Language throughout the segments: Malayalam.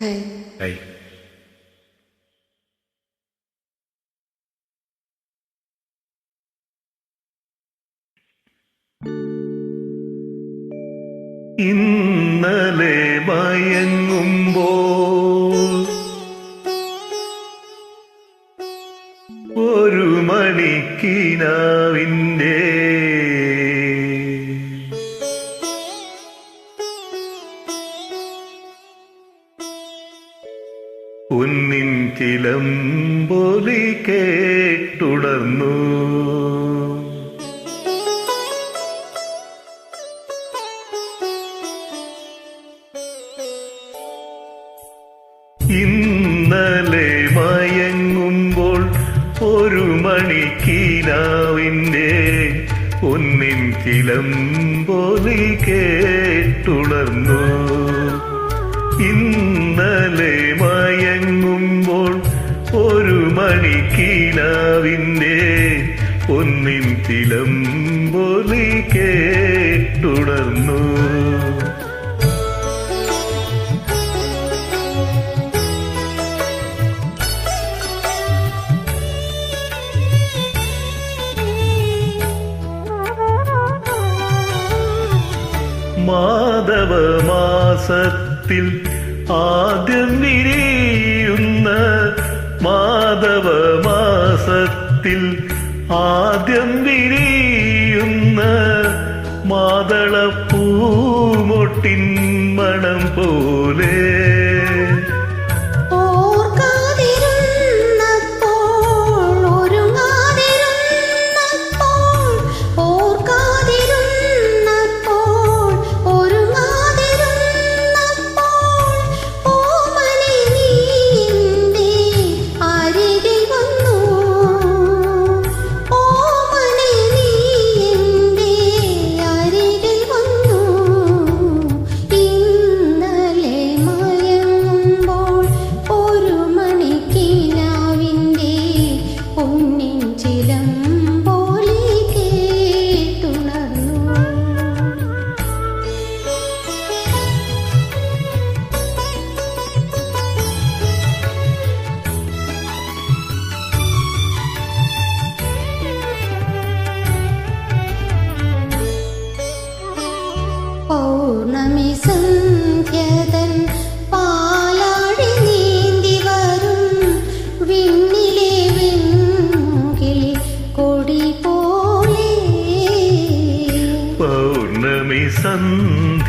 ഹായ് ഹായ് ഇന്നലെ മയങ്ങുമ്പോ ഒരു മണിക്കിനാവിന്റെ പൊന്നിൻ ചിലമ്പൊലി കേട്ടുടർന്നു. ഇന്നലെ മയങ്ങുമ്പോൾ ഒരു മണിക്കീനാവിന്റെ പൊന്നിൻ ചിലമ്പൊലി കേട്ടുണർന്നു മണിക്കീനാവിന്റെ പൊന്നിൻ ചിലമ്പൊലി കേട്ടുടർന്നു മാധവ മാസത്തിൽ ആദ്യം വിരിയുന്ന മാധവ മാസത്തിൽ ആദ്യം വിരിയുന്ന മാതളപ്പൂമൊട്ടിൻ മണം പോലെ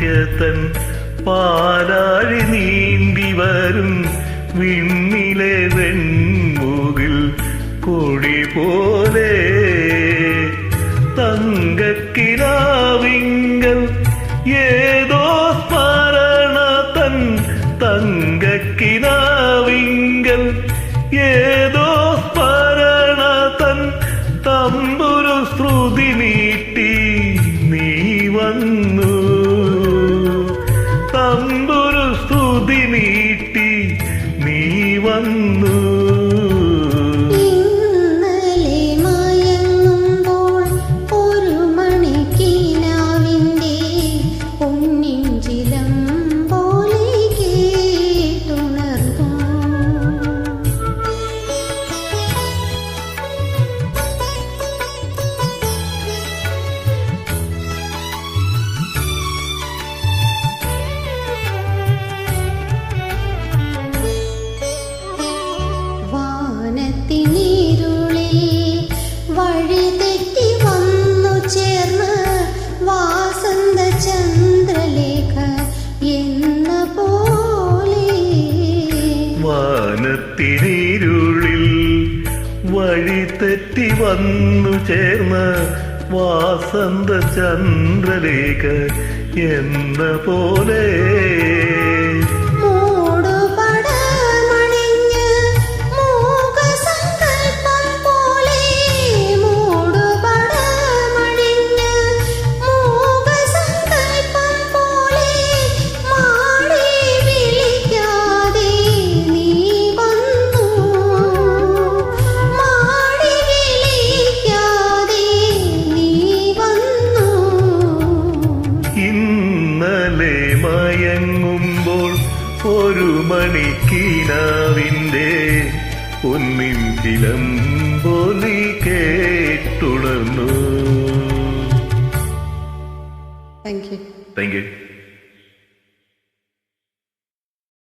நித்யதன் பாலாழி நீந்தி வரும் விண்ணிலே வெண்முகில் பொடி போலே. தங்க கிராவிங்கள் ஏதோ ஸ்மரண தன் ஏ വാനത്തിനിരുളിൽ വഴി തെറ്റി വന്നു ചേർന്ന വാസന്ത ചന്ദ്രലേഖ എന്ന പോലെ ഒരു ഒന്നിൻ തിലം ചിലമ്പൊലി കേട്ടുണർന്നു. Thank you thank you